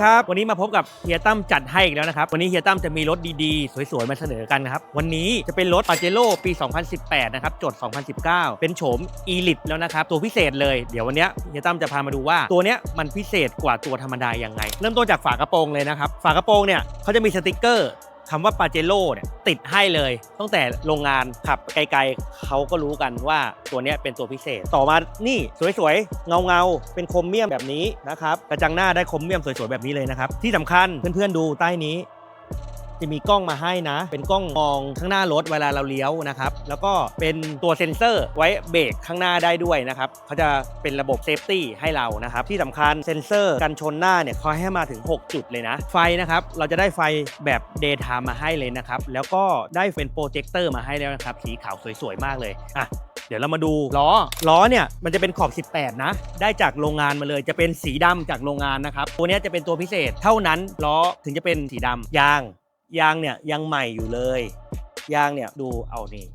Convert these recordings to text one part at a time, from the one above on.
ครับ วันนี้มาพบกับเฮียตั้มจัดให้อีกแล้วนะครับ วันนี้เฮียตั้มจะมีรถดีๆ สวยๆ มาเสนอกันครับ วันนี้จะเป็นรถปาเจโร่ปี 2018 นะครับ จด 2019 เป็นโฉม e l i t แล้วนะครับ ตัวพิเศษเลย เดี๋ยววันนี้เฮียตั้มจะพามาดูว่าตัวเนี้ยมันพิเศษกว่าตัวธรรมดายังไง เริ่มต้นจากฝากระโปรงเลยนะครับ ฝากระโปรงเนี่ยเขาจะมีสติกเกอร์ คำว่าปาเจโร่เนี่ยติดให้เลยตั้งแต่โรงงานขับไกลๆเขาก็รู้กันว่าตัวนี้เป็นตัวพิเศษ ต่อมานี่สวยๆ เงาๆ เป็นโครเมียมแบบนี้นะครับกระจังหน้าได้โครเมียมสวยๆ แบบนี้เลยนะครับ ที่สำคัญเพื่อนๆดูใต้นี้ จะมีกล้องมาให้นะ เป็นกล้องมองข้างหน้ารถเวลาเราเลี้ยวนะครับ แล้วก็เป็นตัวเซ็นเซอร์ไว้เบรกข้างหน้าได้ด้วยนะครับเขาจะเป็นระบบเซฟตี้ให้เรานะครับ ที่สำคัญเซ็นเซอร์กันชนหน้าเนี่ยเขาให้มาถึง 6 จุดเลยนะ ไฟนะครับ เราจะได้ไฟแบบ daytime มาให้เลยนะครับ แล้วก็ได้เป็นโปรเจคเตอร์มาให้แล้วนะครับ สีขาวสวยๆมากเลยอะเดี๋ยวเรามาดูล้อล้อเนี่ยมันจะเป็นขอบ 18 นะ ได้จากโรงงานมาเลยจะเป็นสีดำจากโรงงานนะครับ ตัวนี้จะเป็นตัวพิเศษเท่านั้นล้อถึงจะเป็นสีดำยาง ยางเนี่ยยังใหม่อยู่เลย ยางเนี่ยดูเอานี่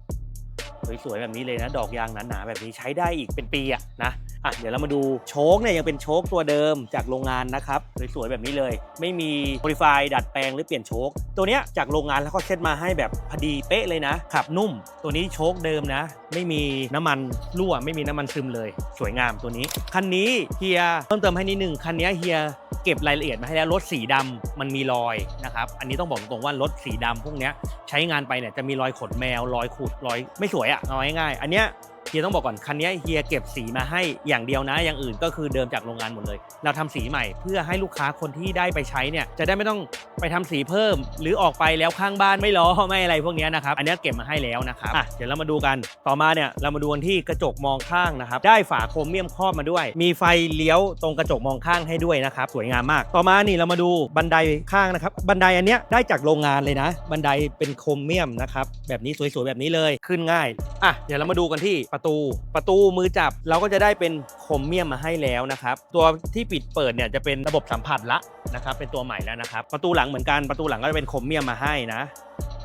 สวยๆแบบนี้เลยนะ ดอกยางหนาๆแบบนี้ใช้ได้อีกเป็นปีอะนะอะเดี๋ยวเรามาดูโชคเนี่ยยังเป็นโชคตัวเดิมจากโรงงานนะครับสวยๆแบบนี้เลย ไม่มีโมดิฟายดัดแปลงหรือเปลี่ยนโชคตัวเนี้ยจากโรงงานแล้วก็เซตมาให้แบบพอดีเป๊ะเลยนะขับนุ่ม ตัวนี้โชคเดิมนะไม่มีน้ำมันรั่วไม่มีน้ำมันซึมเลย สวยงามตัวนี้ คันนี้เฮียเพิ่มเติมให้นิดนึงคันนี้เฮียเก็บรายละเอียดมาให้แล้วรถสีดำมันมีรอยนะครับอันนี้ต้องบอกตรงว่ารถสีดำพวกนี้ใช้งานไปเนี่ยจะมีรอยขนแมวรอยขูดรอยไม่สวยอะเอาง่ายๆอันเนี้ย เฮียต้องบอกก่อนคันนี้เฮียเก็บสีมาให้อย่างเดียวนะ อย่างอื่นก็คือเดิมจากโรงงานหมดเลย เราทำสีใหม่เพื่อให้ลูกค้าคนที่ได้ไปใช้เนี่ยจะได้ไม่ต้องไปทำสีเพิ่ม หรือออกไปแล้วข้างบ้านไม่ล้อไม่อะไรพวกนี้นะครับอันนี้เก็บมาให้แล้วนะครับอะเดี๋ยวเรามาดูกันต่อมาเนี่ยเรามาดูกันที่กระจกมองข้างนะครับได้ฝาโครเมียมครอบมาด้วย มีไฟเลี้ยวตรงกระจกมองข้างให้ด้วยนะครับสวยงามมาก ต่อมานี่เรามาดูบันไดข้างนะครับบันไดอันเนี้ยได้จากโรงงานเลยนะ บันไดเป็นโครเมียมนะครับแบบนี้สวยๆแบบนี้เลยขึ้นง่ายอะเดี๋ยวเรามาดูกันที่ประตู ประตูมือจับเราก็จะได้เป็นโครเมียมมาให้แล้วนะครับ ตัวที่ปิดเปิดเนี่ยจะเป็นระบบสัมผัสละนะครับเป็นตัวใหม่แล้วนะครับ ประตูหลังเหมือนกันประตูหลังก็จะเป็นโครเมียมมาให้นะ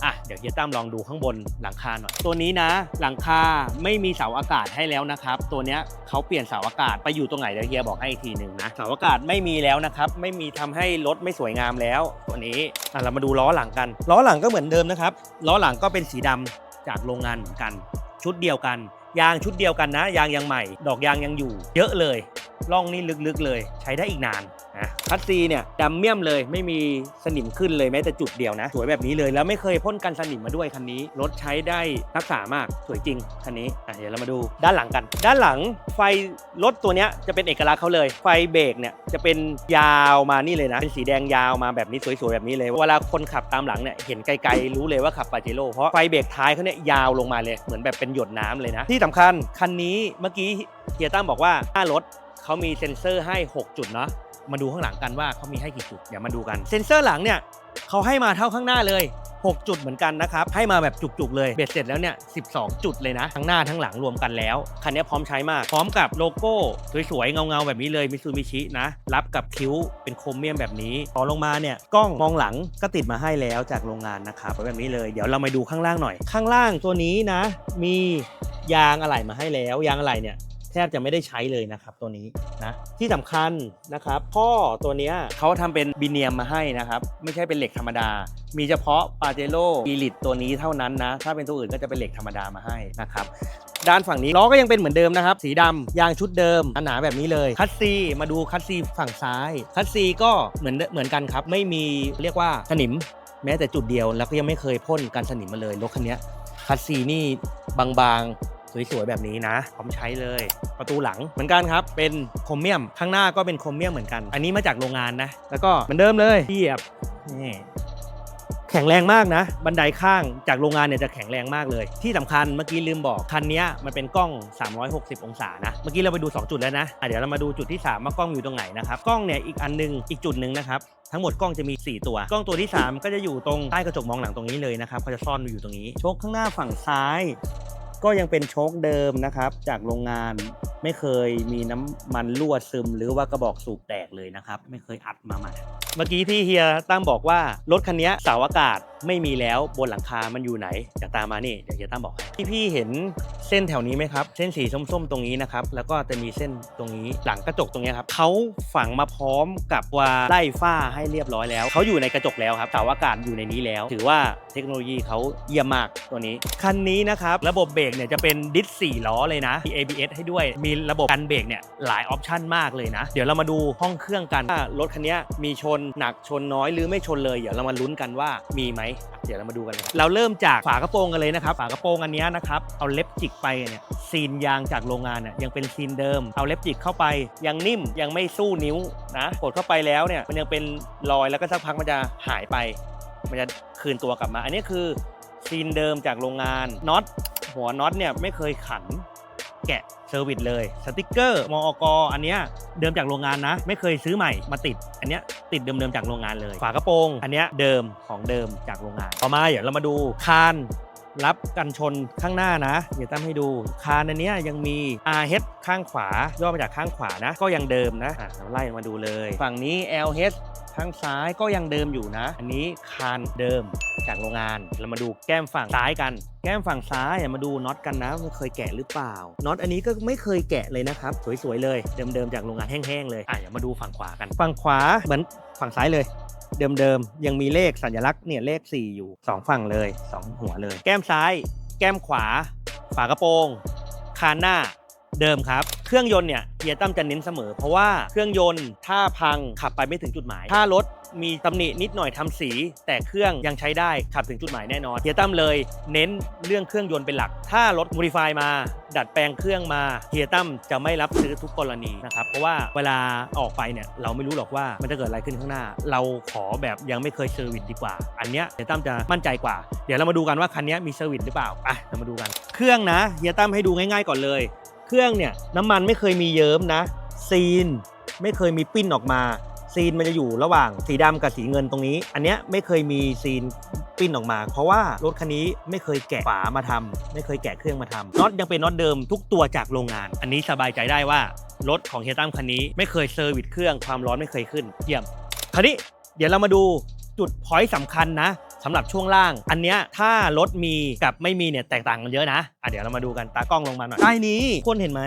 อะเดี๋ยวเฮียตั้มลองดูข้างบนหลังคาหน่อย ตัวนี้นะ หลังคาไม่มีเสาอากาศให้แล้วนะครับ ตัวเนี้ยเขาเปลี่ยนเสาอากาศไปอยู่ตรงไหนเดี๋ยวเฮียบอกให้อีกทีหนึ่งนะเสาอากาศไม่มีแล้วนะครับ ไม่มีทำให้รถไม่สวยงามแล้ว ตัวนี้อะเรามาดูล้อหลังกัน ล้อหลังก็เหมือนเดิมนะครับล้อหลังก็เป็นสีดำจากโรงงานเหมือนกัน ชุดเดียวกัน ยางชุดเดียวกันนะ ยางยังใหม่ ดอกยางยังอยู่ เยอะเลย ร่องนี่ลึกๆเลย ใช้ได้อีกนานนะคัสซีเนี่ยดำเมี่ยมเลยไม่มีสนิมขึ้นเลยแม้แต่จุดเดียวนะ สวยแบบนี้เลยแล้วไม่เคยพ่นกันสนิมมาด้วยคันนี้ รถใช้ได้รักษามากสวยจริงคันนี้อะเดี๋ยวเรามาดูด้านหลังกัน ด้านหลังไฟรถตัวเนี้ยจะเป็นเอกลักษณ์เขาเลย ไฟเบรกเนี่ยจะเป็นยาวมานี่เลยนะ เป็นสีแดงยาวมาแบบนี้สวยๆแบบนี้เลยเวลาคนขับตามหลังเนี่ยเห็นไกลๆรู้เลยว่าขับปาเจโร่เพราะไฟเบรกท้ายเขาเนี่ยยาวลงมาเลยเหมือนแบบเป็นหยดน้ำเลยนะ ที่สำคัญคันนี้เมื่อกี้เฮียตั้มบอกว่าหน้ารถ เขามีเซ็นเซอร์ให้ 6 จุดเนาะมาดูข้างหลังกันว่าเขามีให้กี่จุด เดี๋ยวมาดูกัน เซ็นเซอร์หลังเนี่ยเขาให้มาเท่าข้างหน้าเลย 6 จุดเหมือนกันนะครับ ให้มาแบบจุกๆ เลยเบ็ดเสร็จแล้วเนี่ย 12 จุดเลยนะ ทั้งหน้าทั้งหลังรวมกันแล้ว คันนี้พร้อมใช้มาก พร้อมกับโลโก้สวยๆ เงาๆ แบบนี้เลยมิซูมิชินะ รับกับคิ้วเป็นโครเมียมแบบนี้ต่อลงมาเนี่ยกล้องมองหลังก็ติดมาให้แล้วจากโรงงานนะครับแบบนี้เลย เดี๋ยวเรามาดูข้างล่างหน่อย ข้างล่างตัวนี้นะ มียางอะไหล่มาให้แล้ว ยางอะไหล่เนี่ย แทบจะไม่ได้ใช้เลยนะครับตัวนี้นะที่สำคัญนะครับพ่อตัวนี้เขาทำเป็นบีเนียมมาให้นะครับไม่ใช่เป็นเหล็กธรรมดา มีเฉพาะปาเจโร่อีลิตตัวนี้เท่านั้นนะถ้าเป็นตัวอื่นก็จะเป็นเหล็กธรรมดามาให้นะครับด้านฝั่งนี้ล้อก็ยังเป็นเหมือนเดิมนะครับ สีดำยางชุดเดิมหนาแบบนี้เลย คัสซีมาดูคัสซีฝั่งซ้าย คัสซีก็เหมือนเหมือนกันครับ ไม่มีเรียกว่าสนิมแม้แต่จุดเดียว แล้วก็ยังไม่เคยพ่นกันสนิมมาเลยรถคันนี้คัสซีนี่บางๆ สวยๆแบบนี้นะ พร้อมใช้เลย ประตูหลังเหมือนกันครับ เป็นโครเมียม ข้างหน้าก็เป็นโครเมียมเหมือนกัน อันนี้มาจากโรงงานนะ แล้วก็เหมือนเดิมเลยเทียบนี่แข็งแรงมากนะ บันไดข้างจากโรงงานเนี่ยจะแข็งแรงมากเลย ที่สำคัญเมื่อกี้ลืมบอกคันนี้มันเป็นกล้อง 360 องศานะ เมื่อกี้เราไปดู 2 จุดแล้วนะะเดี๋ยวเรามาดูจุดที่ 3 ว่ากล้องอยู่ตรงไหนนะครับ กล้องเนี่ยอีกอันหนึงอีกจุดหนึ่งนะครับทั้งหมดกล้องจะมี 4 ตัว กล้องตัวที่ 3 ก็จะอยู่ตรงใต้กระจกมองหลังตรงนี้เลยนะครับเขาจะซ่อนอยู่ตรงนี้โชคข้างหน้าฝั่งซ้าย ก็ยังเป็นโชคเดิมนะครับ จากโรงงานไม่เคยมีน้ำมันรั่วซึม หรือว่ากระบอกสูบแตกเลยนะครับ ไม่เคยอัดมาใหม่เมื่อกี้ที่เฮียตั้งบอกว่ารถคันนี้เสาอากาศ ไม่มีแล้วบนหลังคา มันอยู่ไหนเดี๋ยวตามมานี่เดี๋ยวเฮียตั้มบอกให้พี่เห็นเส้นแถวนี้ไหมครับ เส้นสีส้มๆตรงนี้นะครับ แล้วก็จะมีเส้นตรงนี้หลังกระจกตรงนี้ครับเขาฝังมาพร้อมกับว่าไล่ฝ้าให้เรียบร้อยแล้ว เขาอยู่ในกระจกแล้วครับเสาอากาศอยู่ในนี้แล้ว ถือว่าเทคโนโลยีเขาเยี่ยมมากตัวนี้ คันนี้นะครับ ระบบเบรกเนี่ยจะเป็นดิส4ล้อเลยนะมี ABS ให้ด้วย มีระบบกันเบรกเนี่ยหลายออปชันมากเลยนะ เดี๋ยวเรามาดูห้องเครื่องกันว่ารถคันนี้มีชนหนักชนน้อยหรือไม่ชนเลย เดี๋ยวเรามาลุ้นกันว่ามีไหมเดี๋ยวเรามาดูกันเลยครับเราเริ่มจากฝากระโปรงกันเลยนะครับ ฝากระโปรงอันเนี้ยนะครับเอาเล็บจิกไปเนี่ยซีนยางจากโรงงานเนี่ยยังเป็นซีนเดิม เอาเล็บจิกเข้าไป ยังนิ่มยังไม่สู้นิ้วนะกดเข้าไปแล้วเนี่ยมันยังเป็นรอยแล้วก็สักพักมันจะหายไป มันจะคืนตัวกลับมา อันนี้คือซีนเดิมจากโรงงานน็อตหัวน็อตเนี่ยไม่เคยขัน แกะเซอร์วิสเลยสติกเกอร์มอกอันเนี้ยเดิมจากโรงงานนะ ไม่เคยซื้อใหม่มาติด อันเนี้ยติดเดิมๆจากโรงงานเลย ฝากระโปรง อันเนี้ยเดิมของเดิมจากโรงงานต่อมาเดี๋ยวเรามาดูคาน รับกันชนข้างหน้านะเดี๋ยวตั้มให้ดู คานอันนี้ยังมี RH ข้างขวา ย่อมาจากข้างขวานะ ก็ยังเดิมนะอะเราไล่มาดูเลย ฝั่งนี้ LH ข้างซ้ายก็ยังเดิมอยู่นะ อันนี้คานเดิมจากโรงงาน เรามาดูแก้มฝั่งซ้ายกัน แก้มฝั่งซ้ายอย่ามาดูน็อตกันนะมันเคยแกะหรือเปล่า น็อตอันนี้ก็ไม่เคยแกะเลยนะครับ สวยๆเลย เดิมๆจากโรงงานแห้งๆเลย อะอย่ามาดูฝั่งขวากัน ฝั่งขวาเหมือนฝั่งซ้ายเลย เดิมๆ ยังมีเลขสัญลักษณ์เนี่ยเลข 4 อยู่ 2 ฝั่งเลย 2 หัวเลย แก้มซ้าย แก้มขวา ฝากระโปรง คานหน้าเดิมครับ เครื่องยนต์เนี่ยเฮียตั้มจะเน้นเสมอ เพราะว่าเครื่องยนต์ถ้าพังขับไปไม่ถึงจุดหมาย ถ้ารถ มีตำหนินิดหน่อยทำสี แต่เครื่องยังใช้ได้ขับถึงจุดหมายแน่นอนเฮียตั้มเลยเน้นเรื่องเครื่องยนต์เป็นหลัก ถ้ารถโมดิฟายมา ดัดแปลงเครื่องมาเฮียตั้มจะไม่รับซื้อทุกกรณีนะครับเพราะว่าเวลาออกไปเนี่ยเราไม่รู้หรอกว่ามันจะเกิดอะไรขึ้นข้างหน้า เราขอแบบยังไม่เคยเซอร์วิสดีกว่า อันเนี้ยเฮียตั้มจะมั่นใจกว่า เดี๋ยวเรามาดูกันว่าคันนี้มีเซอร์วิสหรือเปล่าอะเรามาดูกัน เครื่องนะเฮียตั้มให้ดูง่ายๆก่อนเลย เครื่องเนี่ยน้ำมันไม่เคยมีเยิ้มนะซีนไม่เคยมีปิ้นออกมา ซีนมันจะอยู่ระหว่างสีดำกับสีเงินตรงนี้ อันเนี้ยไม่เคยมีซีนปิ้นออกมา เพราะว่ารถคันนี้ไม่เคยแกะฝามาทำไม่เคยแกะเครื่องมาทำน็อตยังเป็นน็อตเดิมทุกตัวจากโรงงาน อันนี้สบายใจได้ว่ารถของเฮียตั้มคันนี้ไม่เคยเซอร์วิสเครื่องความร้อนไม่เคยขึ้นเยี่ยมคราวนี้เดี๋ยวเรามาดูจุดพอยต์สำคัญนะสำหรับช่วงล่าง อันเนี้ยถ้ารถมีกับไม่มีเนี่ยแตกต่างกันเยอะนะอะเดี๋ยวเรามาดูกันตากล้องลงมาหน่อยใต้นี้คนเห็นไหม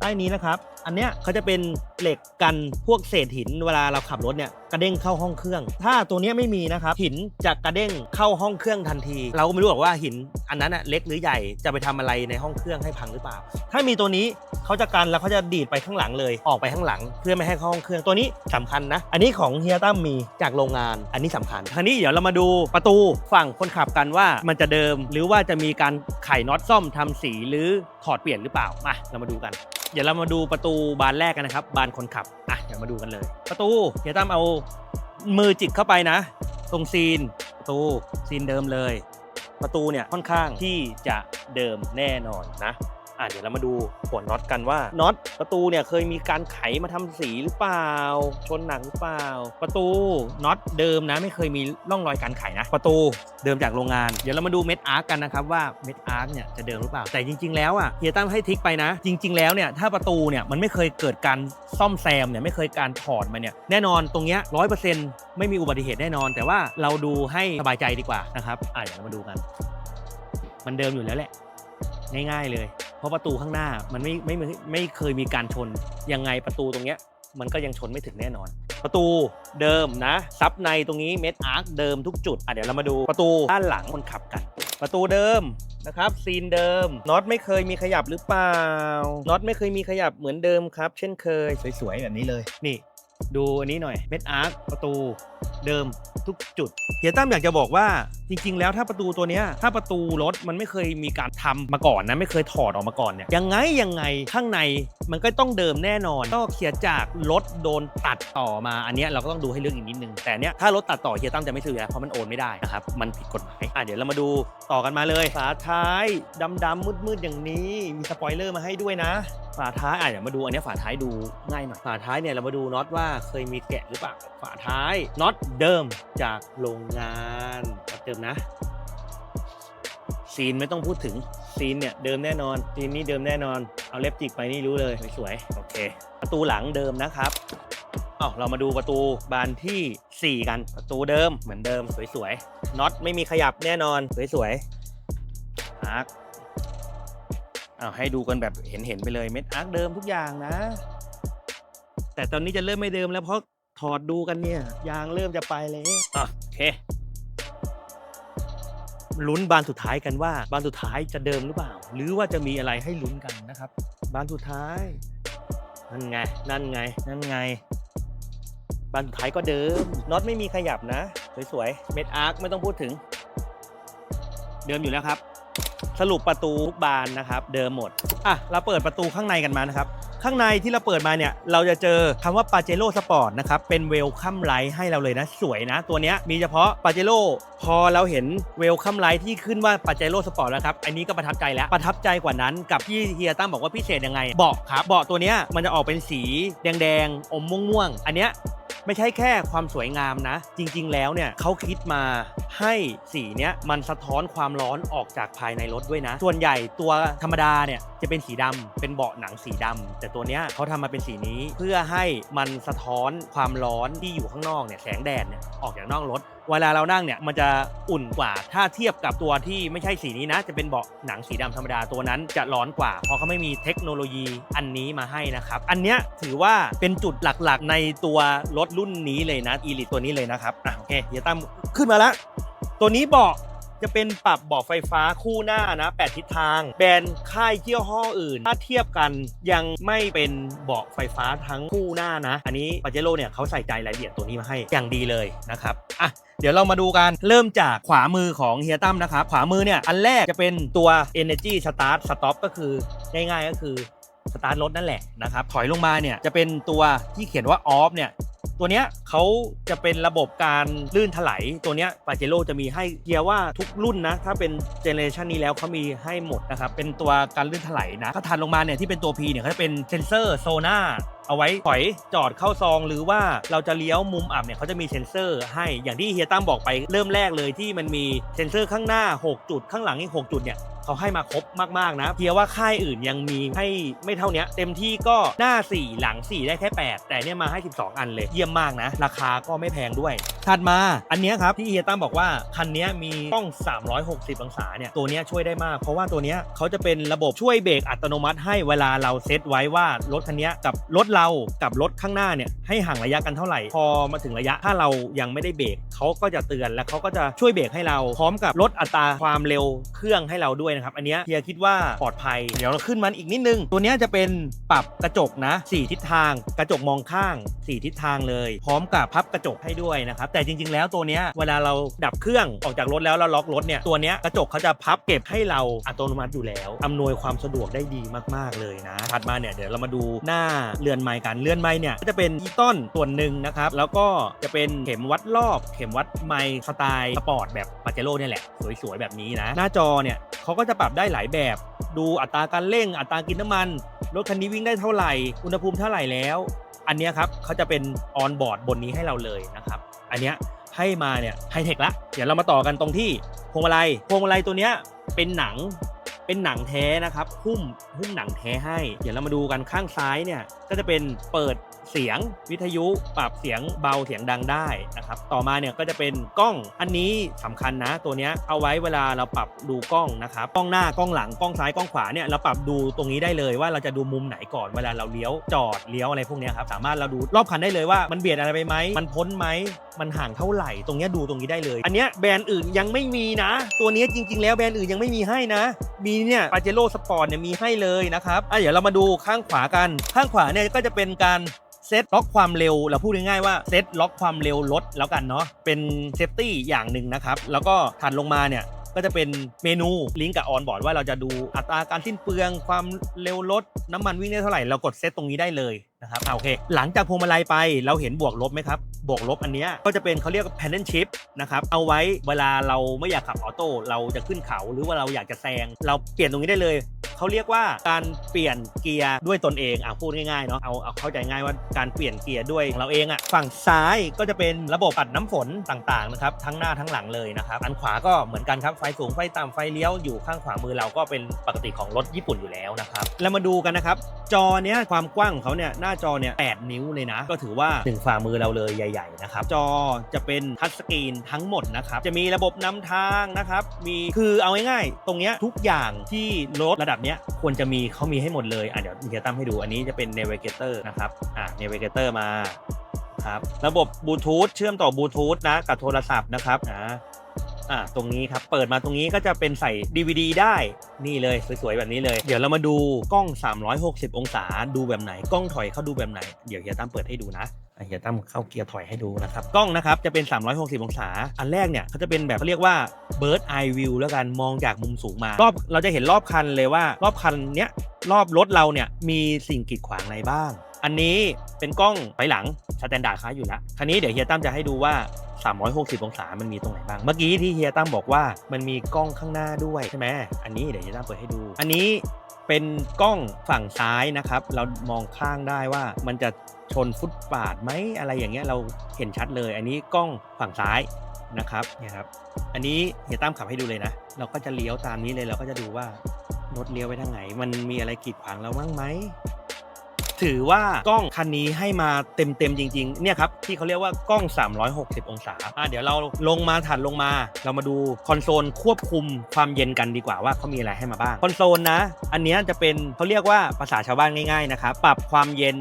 ใต้นี้นะครับอันเนี้ยเขาจะเป็นเหล็กกันพวกเศษหินเวลาเราขับรถเนี่ยกระเด้งเข้าห้องเครื่อง ถ้าตัวเนี้ยไม่มีนะครับหินจะกระเด้งเข้าห้องเครื่องทันที เราก็ไม่รู้หรอกว่าหินอันนั้นอะเล็กหรือใหญ่จะไปทำอะไรในห้องเครื่องให้พังหรือเปล่า ถ้ามีตัวนี้เขาจะกันแล้วเขาจะดีดไปข้างหลังเลย ออกไปข้างหลัง เพื่อไม่ให้เข้าห้องเครื่องตัวนี้สำคัญนะ อันนี้ของเฮียตั้มมีจากโรงงาน อันนี้สำคัญคราวนี้เดี๋ยวเรามาดูประตูฝั่งคนขับกันว่ามันจะเดิม หรือว่าจะมีการไขน็อตซ่อมทำสีหรือถอดเปลี่ยนหรือเปล่ามาเรามาดูกัน เดี๋ยวเรามาดูประตููบานแรกกันนะครับ บานคนขับ อะเดี๋ยวมาดูกันเลย ประตูเฮียตั้มเอามือจิกเข้าไปนะ ตรงซีนประตูซีนเดิมเลย ประตูเนี่ยค่อนข้างที่จะเดิมแน่นอนนะ อะเดี๋ยวเรามาดูหัวน็อตกันว่าน็อตประตูเนี่ยเคยมีการไขมาทำสีหรือเปล่า ชนหนักหรือเปล่า ประตูน็อตเดิมนะไม่เคยมีร่องรอยการไขนะ ประตูเดิมจากโรงงาน เดี๋ยวเรามาดูเม็ดอาร์กกันนะครับว่าเม็ดอาร์กเนี่ยจะเดิมหรือเปล่า แต่จริง ๆ แล้วอะเฮียตั้มให้ทิกไปนะ จริง ๆ แล้วเนี่ยถ้าประตูเนี่ยมันไม่เคยเกิดการซ่อมแซมเนี่ยไม่เคยการถอดมาเนี่ยแน่นอนตรงเนี้ยร้อยเปอร์เซ็นต์ไม่มีอุบัติเหตุแน่นอน แต่ว่าเราดูให้สบายใจดีกว่านะครับอะเดี๋ยวเรามาดูกัน มันเดิมอยู่แล้วแหละ ง่ายๆเลย เพราะประตูข้างหน้ามันไม่ไม่ไม่ไม่เคยมีการชน ยังไงประตูตรงเนี้ยมันก็ยังชนไม่ถึงแน่นอน ประตูเดิมนะซับในตรงนี้เม็ดอาร์คเดิมทุกจุดอะเดี๋ยวเรามาดูประตูด้านหลังคนขับกัน ประตูเดิมนะครับซีนเดิมน็อตไม่เคยมีขยับหรือเปล่าน็อตไม่เคยมีขยับเหมือนเดิมครับ เช่นเคยสวยๆแบบนี้เลยนี่ ดูอันนี้หน่อยเม็ดอาร์คประตูเดิมทุกจุดเฮียตั้มอยากจะบอกว่าจริง ๆ แล้วถ้าประตูตัวนี้ถ้าประตูรถมันไม่เคยมีการทำมาก่อนนะไม่เคยถอดออกมาก่อนเนี่ยยังไงยังไงข้างในมันก็ต้องเดิมแน่นอนก็เขียนจากรถโดนตัดต่อมาอันนี้เราก็ต้องดูให้เรื่องอีกนิดนึงแต่เนี้ยถ้ารถตัดต่อเฮียตั้มจะไม่ซื้อแล้วเพราะมันโอนไม่ได้นะครับมันผิดกฎหมายอะเดี๋ยวเรามาดูต่อกันมาเลยฝาท้ายดำๆมืดๆอย่างนี้มีสปอยเลอร์มาให้ด้วยนะ ฝาท้ายอะเดี๋ยวมาดูอันนี้ฝาท้ายดูง่ายหน่อยฝาท้ายเนี่ยเรามาดูน็อตว่าเคยมีแกะหรือเปล่าฝาท้ายน็อตเดิมจากโรงงานน็อตเดิมนะซีนไม่ต้องพูดถึงซีนเนี่ยเดิมแน่นอนซีนนี้เดิมแน่นอนเอาเล็บจิกไปนี่รู้เลยสวยๆโอเค ประตูหลังเดิมนะครับอ้าเรามาดูประตูบานที่ 4 กัน ประตูเดิมเหมือนเดิมสวยๆน็อตไม่มีขยับแน่นอนสวยๆอาร์ เอาให้ดูกันแบบเห็นๆไปเลยเม็ดอาร์คเดิมทุกอย่างนะ แต่ตอนนี้จะเริ่มไม่เดิมแล้วเพราะถอดดูกันเนี่ย ยางเริ่มจะไปแล้วอะโอเคลุ้นบานสุดท้ายกันว่า บานสุดท้ายจะเดิมหรือเปล่า หรือว่าจะมีอะไรให้ลุ้นกันนะครับ บานสุดท้ายนั่นไงนั่นไงนั่นไง บานสุดท้ายก็เดิมน็อตไม่มีขยับนะ สวยๆเม็ดอาร์คไม่ต้องพูดถึง เดิมอยู่แล้วครับ สรุปประตูทุกบานนะครับเดิมหมดอะเราเปิดประตูข้างในกันมานะครับ ข้างในที่เราเปิดมาเนี่ย เราจะเจอคำว่า p a j e r o Sport นะครับ เป็นเวลคัมไลท์ให้เราเลยนะ สวยนะ ตัวเนี้ยมีเฉพาะ p a j e r o พอเราเห็นเวลคัมไลท์ที่ขึ้นว่า p a j e r o Sport แล้วครับ อันนี้ก็ประทับใจแล้ว ประทับใจกว่านั้นกับที่เฮียตั้มบอกว่าพิเศษยังไง เบาะครับ เบาะตัวเนี้ยมันจะออกเป็นสีแดงๆ อมม่วงๆ อันเนี้ย ไม่ใช่แค่ความสวยงามนะ จริง ๆ แล้วเนี่ยเขาคิดมาให้สีเนี้ยมันสะท้อนความร้อนออกจากภายในรถด้วยนะ ส่วนใหญ่ตัวธรรมดาเนี่ยจะเป็นสีดำเป็นเบาะหนังสีดำแต่ตัวเนี้ยเขาทำมาเป็นสีนี้เพื่อให้มันสะท้อนความร้อนที่อยู่ข้างนอกเนี่ยแสงแดดเนี่ยออกจากนอกรถเวลาเรานั่งเนี่ยมันจะอุ่นกว่า ถ้าเทียบกับตัวที่ไม่ใช่สีนี้นะ จะเป็นเบาะหนังสีดำธรรมดาตัวนั้นจะร้อนกว่า เพราะเขาไม่มีเทคโนโลยีอันนี้มาให้นะครับ อันเนี้ยถือว่าเป็นจุดหลักๆ ในตัวรถรุ่นนี้เลยนะอีลิตตัวนี้เลยนะครับอะโอเคเฮียตั้มขึ้นมาแล้วตัวนี้เบาะ จะเป็นปรับเบาะไฟฟ้าคู่หน้านะ 8 ทิศทาง แบรนด์ค่ายเยี่ยวห้ออื่น ถ้าเทียบกันยังไม่เป็นเบาะไฟฟ้าทั้งคู่หน้านะ อันนี้ปาเจโร่เนี่ยเขาใส่ใจรายละเอียดตัวนี้มาให้อย่างดีเลยนะครับอะเดี๋ยวเรามาดูกันเริ่มจากขวามือของเฮียตั้มนะครับขวามือเนี่ยอันแรกจะเป็นตัว Energy Start Stop ก็คือง่ายๆก็คือ สตาร์ทรถนั่นแหละนะครับถอยลงมาเนี่ยจะเป็นตัวที่เขียนว่า off เนี่ยตัวเนี้ยเขาจะเป็นระบบการลื่นถลายตัวเนี้ยปาเจโร่จะมีให้เกียร์ว่าทุกรุ่นนะ ถ้าเป็นเจเนเรชันนี้แล้วเขามีให้หมดนะครับ เป็นตัวการลื่นถลายนะถ้าถัดลงมาเนี่ยที่เป็นตัว P เนี่ยเขาจะเป็นเซนเซอร์โซน่าเอาไว้ถอยจอดเข้าซอง หรือว่าเราจะเลี้ยวมุมอับเนี่ยเขาจะมีเซ็นเซอร์ให้อย่างที่เฮียตั้มบอกไปเริ่มแรกเลยที่มันมีเซ็นเซอร์ข้างหน้า 6 จุดข้างหลังอีก6จุดเนี่ย เขาให้มาครบมากๆนะเพียงว่าค่ายอื่นยังมีให้ไม่เท่านี้เต็มที่ก็หน้า 4 หลัง 4 ได้แค่ 8 แต่เนี่ยมาให้ 12 อันเลยเยี่ยมมากนะ ราคาก็ไม่แพงด้วยถัดมาอันเนี้ยครับที่เฮียตั้มบอกว่าคันเนี้ยมีกล้อง 360 องศาเนี่ยตัวเนี้ยช่วยได้มาก เพราะว่าตัวเนี้ยเขาจะเป็นระบบช่วยเบรกอัตโนมัติให้เวลาเราเซตไว้ว่ารถคันเนี้ยกับรถเรากับรถข้างหน้าเนี่ยให้ห่างระยะกันเท่าไหร่ พอมาถึงระยะถ้าเรายังไม่ได้เบรกเขาก็จะเตือนและเขาก็จะช่วยเบรกให้เราพร้อมกับลดอัตราความเร็วเครื่องให้เราด้วยนะครับ อันเนี้ยเฮียคิดว่าปลอดภัย เดี๋ยวเราขึ้นมันอีกนิดนึง ตัวเนี้ยจะเป็นปรับกระจกนะ 4 ทิศทาง กระจกมองข้าง 4 ทิศทางเลย พร้อมกับพับกระจกให้ด้วยนะครับ แต่จริง ๆ แล้วตัวเนี้ยเวลาเราดับเครื่องออกจากรถแล้วเราล็อกรถเนี่ยตัวเนี้ยกระจกเขาจะพับเก็บให้เราอัตโนมัติอยู่แล้วอำนวยความสะดวกได้ดีมาก ๆ เลยนะถัดมาเนี่ยเดี๋ยวเรามาดูหน้าเรือนไม้กันเรือนไม้เนี่ยก็จะเป็นอีต้นส่วนหนึ่งนะครับแล้วก็จะเป็นเข็มวัดรอบ เข็มวัดไมค์สไตล์สปอร์ตแบบปาเจโร่เนี่ยแหละสวยๆแบบนี้นะ หน้าจอเนี่ยเขาก็จะจะปรับได้หลายแบบ ดูอัตราการเร่ง อัตรากินน้ำมัน รถคันนี้วิ่งได้เท่าไหร่ อุณหภูมิเท่าไหร่แล้ว อันนี้ครับเขาจะเป็นออนบอร์ดบนนี้ให้เราเลยนะครับ อันนี้ให้มาเนี่ยไฮเทคละ เดี๋ยวเรามาต่อกันตรงที่พวงมาลัย พวงมาลัยตัวเนี้ยเป็นหนัง เป็นหนังแท้นะครับหุ้มหุ้มหนังแท้ให้ เดี๋ยวเรามาดูกันข้างซ้ายเนี่ยก็จะเป็นเปิดเสียงวิทยุปรับเสียงเบาเสียงดังได้นะครับต่อมาเนี่ยก็จะเป็นกล้องอันนี้สำคัญนะ ตัวนี้เอาไว้เวลาเราปรับดูกล้องนะครับกล้องหน้ากล้องหลังกล้องซ้ายกล้องขวาเนี่ยเราปรับดูตรงนี้ได้เลยว่าเราจะดูมุมไหนก่อนเวลาเราเลี้ยวจอดเลี้ยวอะไรพวกนี้ครับสามารถเราดูรอบคันได้เลยว่ามันเบียดอะไรไปไหมมันพ้นไหมมันห่างเท่าไหร่ ตรงนี้ดูตรงนี้ได้เลย อันนี้แบรนด์อื่นยังไม่มีนะ ตัวนี้จริง ๆ แล้วแบรนด์อื่นยังไม่มีให้นะ มีเนี่ยปาเจโร่สปอร์ตเนี่ยมีให้เลยนะครับอะเดี๋ยวเรามาดูข้างขวากัน ข้างขวาเนี่ยก็จะเป็นการเซตล็อกความเร็วเราพูดง่ายๆว่าเซตล็อกความเร็วรถแล้วกันเนาะเป็นเซฟตี้อย่างหนึ่งนะครับ แล้วก็ถัดลงมาเนี่ยก็จะเป็นเมนูลิงก์กับออนบอร์ดว่าเราจะดูอัตราการสิ้นเปลืองความเร็วรถน้ำมันวิ่งได้เท่าไหร่เรากดเซตตรงนี้ได้เลยนะครับโอเค หลังจากพวงมาลัยไปเราเห็นบวกลบไหมครับ บวกลบอันเนี้ยก็จะเป็นเขาเรียกว่า paddle shift นะครับเอาไว้เวลาเราไม่อยากขับออโต้เราจะขึ้นเขาหรือว่าเราอยากจะแซง เราเปลี่ยนตรงนี้ได้เลย เขาเรียกว่าการเปลี่ยนเกียร์ด้วยตนเองอะพูดง่ายๆเนาะเอาเอาเข้าใจง่ายว่าการเปลี่ยนเกียร์ด้วยของเราเองอะฝั่งซ้ายก็จะเป็นระบบปัดน้ำฝนต่างๆนะครับทั้งหน้าทั้งหลังเลยนะครับอันขวาก็เหมือนกันครับไฟสูงไฟต่ำไฟเลี้ยวอยู่ข้างขวามือเราก็เป็นปกติของรถญี่ปุ่นอยู่แล้วนะครับแล้วมาดูกันนะครับจอเนี้ยความกว้างของเขาเนี่ยหน้าจอเนี่ย8นิ้วเลยนะ ก็ถือว่าถึงฝ่ามือเราเลยใหญ่ ๆ นะครับ จอจะเป็นทัชสกรีนทั้งหมดนะครับ จะมีระบบนำทางนะครับ มีคือเอาง่ายๆ ตรงเนี้ยทุกอย่างที่รถระดับเนี้ยควรจะมีเขามีให้หมดเลยอะเดี๋ยวเฮียตั้มให้ดูอันนี้จะเป็น Navigator นะครับอะ Navigator มาครับระบบบลูทูธเชื่อมต่อบลูทูธนะกับโทรศัพท์นะครับนะอ่าตรงนี้ครับเปิดมาตรงนี้ก็จะเป็นใส่ DVD ได้นี่เลยสวยๆแบบนี้เลย เดี๋ยวเรามาดูกล้อง 360 องศาดูแบบไหนกล้องถอยเขาดูแบบไหน เดี๋ยวเฮียตั้มเปิดให้ดูนะ เฮียตั้มเข้าเกียร์ถอยให้ดูนะครับ กล้องนะครับจะเป็น 360 องศา อันแรกเนี่ยเขาจะเป็นแบบเขาเรียกว่า bird eye view แล้วกันมองจากมุมสูงมา รอบเราจะเห็นรอบคันเลยว่ารอบคันเนี้ยรอบรถเราเนี่ยมีสิ่งกีดขวางอะไรบ้าง อันนี้เป็นกล้องถอยหลังสแตนดาร์ดค้าอยู่แล้วคันนี้เดี๋ยวเฮียตั้มจะให้ดูว่า 360 องศา มันมีตรงไหนบ้าง เมื่อกี้ที่เฮียตั้มบอกว่ามันมีกล้องข้างหน้าด้วยใช่ไหมอันนี้เดี๋ยวเฮียตั้มเปิดให้ดู อันนี้ เป็นกล้องฝั่งซ้ายนะครับ เรามองข้างได้ว่ามันจะชนฟุตปาดไหมอะไรอย่างเงี้ยเราเห็นชัดเลย อันนี้กล้องฝั่งซ้ายนะครับเนี่ยครับ อันนี้เฮียตั้มขับให้ดูเลยนะ เราก็จะเลี้ยวตามนี้เลยเราก็จะดูว่ารถเลี้ยวไปทางไหน มันมีอะไรกีดขวางเราบ้างไหม ถือว่ากล้องคันนี้ให้มาเต็มๆจริงๆ เนี่ยครับที่เขาเรียกว่ากล้อง 360 องศาอะเดี๋ยวเราลงมาถัดลงมา เรามาดูคอนโซลควบคุมความเย็นกันดีกว่าว่าเขามีอะไรให้มาบ้างคอนโซลนะ อันเนี้ยจะเป็นเขาเรียกว่าภาษาชาวบ้านง่ายๆนะครับปรับความเย็น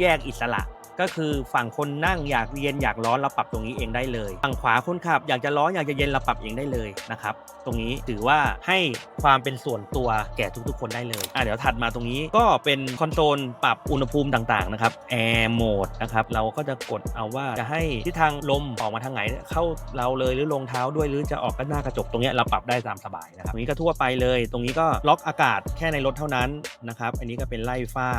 แยกอิสระ ก็คือฝั่งคนนั่งอยากเย็นอยากร้อนเราปรับตรงนี้เองได้เลย ฝั่งขวาคนขับอยากจะร้อนอยากจะเย็นเราปรับเองได้เลยนะครับตรงนี้ถือว่าให้ความเป็นส่วนตัวแก่ทุกๆ คนได้เลยอะเดี๋ยวถัดมาตรงนี้ก็เป็นคอนโซลปรับอุณหภูมิต่างๆนะครับแอร์โหมดนะครับเราก็จะกดเอาว่าจะให้ทิศทางลมออกมาทางไหนเข้าเราเลยหรือลงเท้าด้วยหรือจะออกก็หน้ากระจกตรงนี้เราปรับได้ตามสบายนะครับตรงนี้ก็ทั่วไปเลย ตรงนี้ก็ล็อกอากาศแค่ในรถเท่านั้นนะครับอันนี้ก็เป็นไล่ฝ้า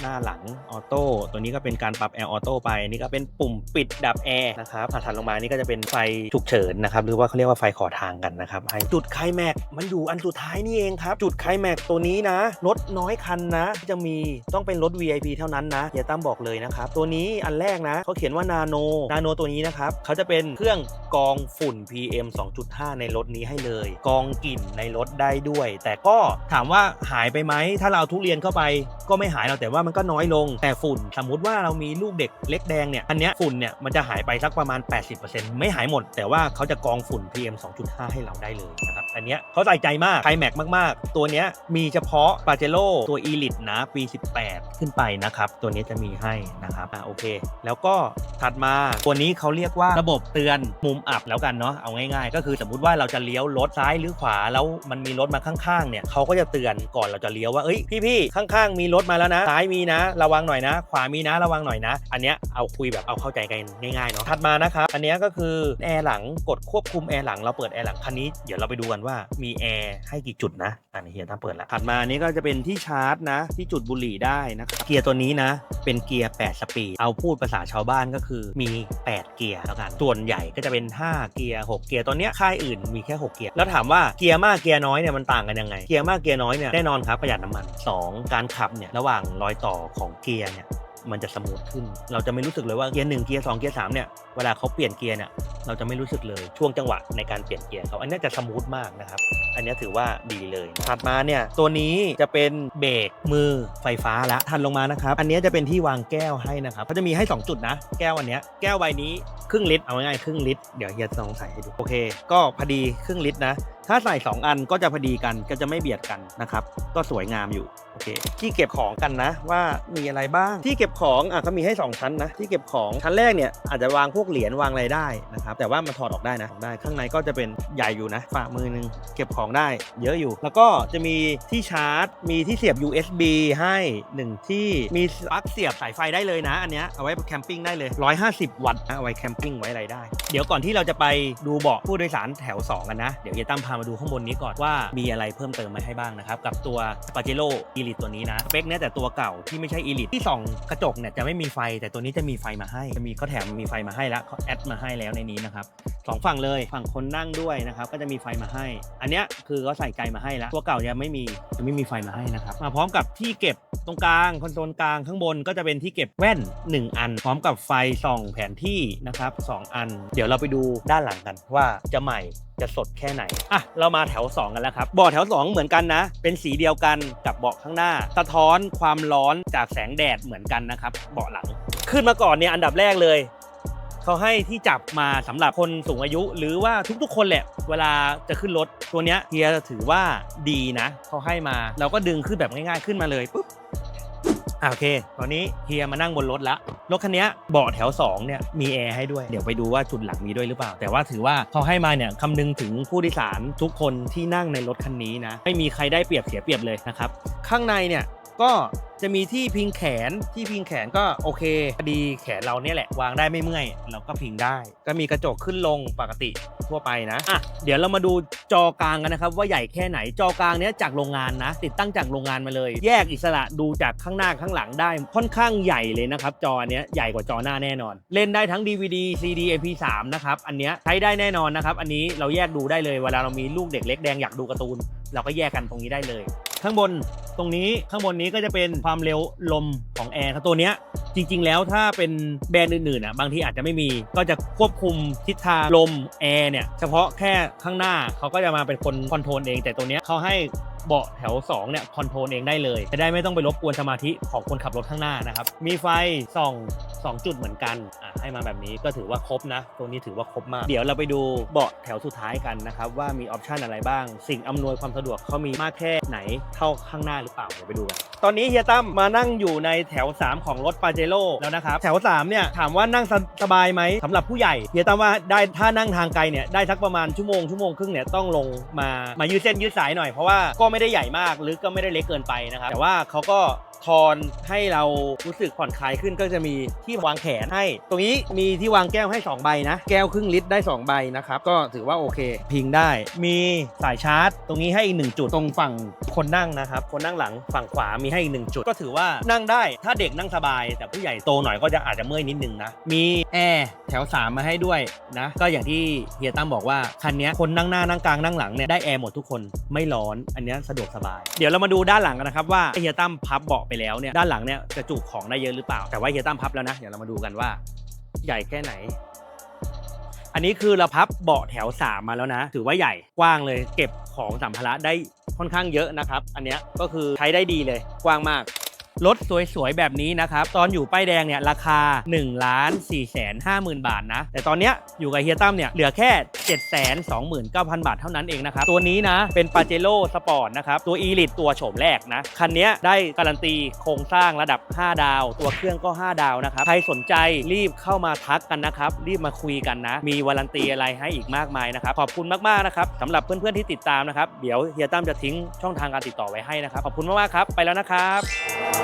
หน้าหลังออโต้ตัวนี้ก็เป็นการปรับแอร์ออโต้ไปนนี้ก็เป็นปุ่มปิดดับแอร์นะครับอะถัดลงมานี่ก็จะเป็นไฟฉุกเฉินนะครับหรือว่าเขาเรียกว่าไฟขอทางกันนะครับจุดไคลแม็กซ์มันอยู่อันสุดท้ายนี่เองครับจุดไคลแม็กซ์ตัวนี้นะรถน้อยคันนะ จะมีต้องเป็นรถ VIP เท่านั้นนะเฮียตั้มบอกเลยนะครับตัวนี้อันแรกนะเขาเขียนว่านาโนนาโนตัวนี้นะครับเขาจะเป็นเครื่องกองฝุ่น PM 2.5 ในรถนี้ให้เลย กองกลิ่นในรถได้ด้วย แต่ก็ถามว่าหายไปไหมถ้าเราเอาทุเรียนเข้าไปก็ไม่หายหรอกแต่ว่ามันก็น้อยลงแต่ฝุ่น สมมุติว่าเรามีลูกเด็กเล็กแดงเนี่ยอันเนี้ยฝุ่นเนี่ยมันจะหายไปสักประมาณ 80%ไม่หายหมด แต่ว่าเขาจะกรองฝุ่น PM 2.5 ให้เราได้เลยนะครับอันเนี้ยเขาใส่ใจมากไคลแม็กมาก ๆ ตัวเนี้ยมีเฉพาะปาเจโร่ตัว e l i t นะปี 18 ขึ้นไปนะครับ ตัวนี้จะมีให้นะครับอะโอเค แล้วก็ถัดมาตัวนี้เขาเรียกว่าระบบเตือนมุมอับแล้วกันเนาะเอาง่าย ๆ ก็คือสมมุติว่าเราจะเลี้ยวรถซ้ายหรือขวาแล้วมันมีรถมาข้างๆเนี่ยเขาก็จะเตือนก่อนเราจะเลี้ยวว่าเอ้ยพี่ๆข้างๆ มีรถมาแล้วนะซ้ายมีีนะ ระวังหน่อยนะ ขวามีนะระวังหน่อยนะ อันเนี้ยเอาคุยแบบเอาเข้าใจกันง่ายๆเนาะถัดมานะครับอันเนี้ยก็คือแอร์หลังกดควบคุมแอร์หลังเราเปิดแอร์หลังคันนี้เดี๋ยวเราไปดูกันว่ามีแอร์ให้กี่จุดนะอันนี้เฮียตั้มเปิดแล้วถัดมานี้ก็จะเป็นที่ชาร์จนะ ที่จุดบุหรี่ได้นะครับเกียร์ตัวนี้นะ เป็นเกียร์ 8 สปีดเอาพูดภาษาชาวบ้านก็คือมี 8 เกียร์แล้วกันส่วนใหญ่ก็จะเป็น 5 เกียร์ 6 เกียร์ตัวเนี้ยค่ายอื่นมีแค่ 6 เกียร์แล้วถามว่าเกียร์มากเกียร์น้อยเนี่ยมันต่างกันยังไงเกียร์มากเกียร์น้อยเนี่ยแน่นอนครับประหยัดน้ำมัน 2 การขับเนี่ยระหว่างรอยต่อของเกียร์เนี่ย มันจะสมูทขึ้น เราจะไม่รู้สึกเลยว่าเกียร์หนึ่งเกียร์สองเกียร์สามเนี่ยเวลาเขาเปลี่ยนเกียร์เนี่ยเราจะไม่รู้สึกเลยช่วงจังหวะในการเปลี่ยนเกียร์เขาอันนี้จะสมูทมากนะครับ อันนี้ถือว่าดีเลยถัดมาเนี่ยตัวนี้จะเป็นเบรกมือไฟฟ้าล้วทันลงมานะครับอันนี้จะเป็นที่วางแก้วให้นะครับเขาจะมีให้ 2 จุดนะ แก้วอันเนี้ยแก้วใบนี้ครึ่งลิตรเอาง่ายๆครึ่งลิตรเดี๋ยวเฮียจะลองใส่ให้ดูโอเค ก็พอดีครึ่งลิตรนะถ้าใส่ 2 อันก็จะพอดีกันก็จะไม่เบียดกันนะครับ ก็สวยงามอยู่ โอเค ที่เก็บของกันนะว่ามีอะไรบ้างที่เก็บของอะเขามีให้ 2 ชั้นนะที่เก็บของชั้นแรกเนี่ยอาจจะวางพวกเหรียญวางอะไรได้นะครับแต่ว่ามันถอดออกได้นะได้ข้างในก็จะเป็นใหญ่อยู่นะฝ่ามือหนึงเก็บของได้เยอะอยู่ แล้วก็จะมีที่ชาร์จ มีที่เสียบ USB ให้หนึ่งที่มีปลั๊กเสียบสายไฟได้เลยนะ อันเนี้ยเอาไว้แคมปิ้งได้เลย 150 วัตต์เอาไว้แคมปิ้งไว้อะไรได้ เดี๋ยวก่อนที่เราจะไปดูเบาะผู้โดยสารแถว 2 กันนะ เดี๋ยวเยตั้มพามาดูข้างบนนี้ก่อนว่ามีอะไรเพิ่มเติมมาให้บ้างนะครับกับตัว p a j e r o e l i t e ตัวนี้นะสเปคเนี่ยแต่ตัวเก่าที่ไม่ใช่ e l i t e ที่ส่องกระจกเนี่ยจะไม่มีไฟแต่ตัวนี้จะมีไฟมาให้จะมีเขาแถมมีไฟมาให้แล้วเขาแอดมาให้แล้วในนี้นะครับสองฝั่งเลยฝั่งคนนั่งด้วยนะครับก็จะมีไฟมาให้ อันเนี้ยคือเขาใส่ไกลมาให้แล้วตัวเก่ายังไม่มียังไม่มีไฟมาให้นะครับมาพร้อมกับที่เก็บตรงกลางคอนโซลกลางข้างบนก็จะเป็นที่เก็บแว่น 1 อัน พร้อมกับไฟส่องแผนที่นะครับสองอัน เดี๋ยวเราไปดูด้านหลังกันว่าจะใหม่จะสดแค่ไหน อะ เรามาแถว 2 กันแล้วครับ เบาะแถว 2 เหมือนกันนะ เป็นสีเดียวกันกับเบาะข้างหน้า สะท้อนความร้อนจากแสงแดดเหมือนกันนะครับ เบาะหลัง ขึ้นมาก่อนเนี่ยอันดับแรกเลย เขาให้ที่จับมาสำหรับคนสูงอายุ หรือว่าทุกๆ คนแหละ เวลาจะขึ้นรถตัวเนี้ยเฮียถือว่าดีนะเขาให้มา เราก็ดึงขึ้นแบบง่ายๆขึ้นมาเลยปุ๊บอะ โอเค ตอนนี้เฮียมานั่งบนรถแล้วรถคันนี้เบาะแถว2เนี่ยมีแอร์ให้ด้วย เดี๋ยวไปดูว่าจุดหลังมีด้วยหรือเปล่า แต่ว่าถือว่าเขาให้มาเนี่ยคำนึงถึงผู้โดยสารทุกคนที่นั่งในรถคันนี้นะ ไม่มีใครได้เปรียบเสียเปรียบเลยนะครับ ข้างในเนี่ย ก็จะมีที่พิงแขนที่พิงแขนก็โอเคพอดีแขนเราเนี่ยแหละวางได้ไม่เมื่อยเราก็พิงได้ ก็มีกระจกขึ้นลงปกติทั่วไปนะอะเดี๋ยวเรามาดูจอกลางกันนะครับ ว่าใหญ่แค่ไหนจอกลางเนี้ยจากโรงงานนะ ติดตั้งจากโรงงานมาเลย แยกอิสระดูจากข้างหน้าข้างหลังได้ ค่อนข้างใหญ่เลยนะครับ จอเนี้ยใหญ่กว่าจอหน้าแน่นอน เล่นได้ทั้ง DVD CD MP3 นะครับอันเนี้ยใช้ได้แน่นอนนะครับ อันนี้เราแยกดูได้เลยเวลาเรามีลูกเด็กเล็กแดงอยากดูการ์ตูน เราก็แยกกันตรงนี้ได้เลย ข้างบนตรงนี้ข้างบนนี้ก็จะเป็นความเร็วลมของแอร์ครับตัวเนี้ยจริง ๆ แล้วถ้าเป็นแบรนด์อื่นๆอะบางทีอาจจะไม่มี ก็จะควบคุมทิศทางลมแอร์เนี่ยเฉพาะแค่ข้างหน้าเขาก็จะมาเป็นคนคอนโทรลเอง แต่ตัวเนี้ยเขาให้ เบาะแถว2เนี่ยคอนโทรลเองได้เลยจะได้ไม่ต้องไปรบกวนสมาธิของคนขับรถข้างหน้านะครับ มีไฟส่องสองจุดเหมือนกันอะให้มาแบบนี้ก็ถือว่าครบนะ ตัวนี้ถือว่าครบมาก เดี๋ยวเราไปดูเบาะแถวสุดท้ายกันนะครับ ว่ามีออปชันอะไรบ้าง สิ่งอำนวยความสะดวกเขามีมากแค่ไหนเท่าข้างหน้าหรือเปล่าเดี๋ยวไปดูกันตอนนี้เฮียตั้มมานั่งอยู่ในแถว 3 ของรถปาเจโร่แล้วนะครับ แถว 3 เนี่ย ถามว่านั่งสสบายไหมสำหรับผู้ใหญ่เฮียตั้มว่าได้ถ้านั่งทางไกลเนี่ยได้สักประมาณชั่วโมงชั่วโมงครึ่งเนี่ยต้องลงมามายืดเส้นยืดสายหน่อยเพราะว่าก็ไม่ได้ใหญ่มากหรือก็ไม่ได้เล็กเกินไปนะครับ แต่ว่าเขาก็ทอนให้เรารู้สึกผ่อนคลายขึ้นก็จะมีที่วางแขนให้ ตรงนี้มีที่วางแก้วให้ 2 ใบนะ แก้วครึ่งลิตรได้ 2 ใบนะครับ ก็ถือว่าโอเค พิงได้ มีสายชาร์จ ตรงนี้ให้อีกหนึ่งจุดตรงฝั่งคนนั่งนะครับ คนนั่งหลังฝั่งขวามีให้อีกหนึ่งจุด ก็ถือว่านั่งได้ ถ้าเด็กนั่งสบาย แต่ผู้ใหญ่โตหน่อยก็จะอาจจะเมื่อยนิดนึงนะ มีแอร์แถว 3 มาให้ด้วยนะ ก็อย่างที่เฮียตั้มบอกว่าคันเนี้ยคนนั่งหน้านั่งกลางนั่งหลังเนี่ยได้แอร์หมดทุกคนไม่ร้อน อันเนี้ยสะดวกสบาย เดี๋ยวเรามาดูด้านหลังกันนะครับว่าเฮียตั้มพับเบาะไปแล้วเนี่ยด้านหลังเนี่ยจะจุของได้เยอะหรือเปล่า แต่ว่าเฮียตั้มพับแล้วนะเดี๋ยวเรามาดูกันว่า ใหญ่แค่ไหน อันนี้คือเราพับเบาะแถว 3 มาแล้วนะ ถือว่าใหญ่กว้างเลย เก็บของสัมภาระได้ค่อนข้างเยอะนะครับ อันเนี้ยก็คือใช้ได้ดีเลยกว้างมาก รถสวยๆ แบบนี้นะครับ ตอนอยู่ป้ายแดงเนี่ยราคา1ล้าน4แสน5หมื่นบาทนะ แต่ตอนเนี้ยอยู่กับเฮียตั้มเนี่ยเหลือแค่ 7 2 9 0 0 0 บาทเท่านั้นเองนะครับ ตัวนี้นะเป็นปาเจโร่สปอร์ตนะครับ ตัว e l i t ตัวโฉมแรกนะ คันนี้ได้การันตีโครงสร้างระดับ 5 ดาว ตัวเครื่องก็ 5 ดาวนะครับ ใครสนใจรีบเข้ามาทักกันนะครับ รีบมาคุยกันนะ มีวารันตีอะไรให้อีกมากมายนะครับ ขอบคุณมากๆนะครับสำหรับเพื่อนๆที่ติดตามนะครับ เดี๋ยวเฮียตั้มจะทิ้งช่องทางการติดต่อไว้ให้นะครับ ขอบคุณมากๆครับ ไปแล้วนะครับ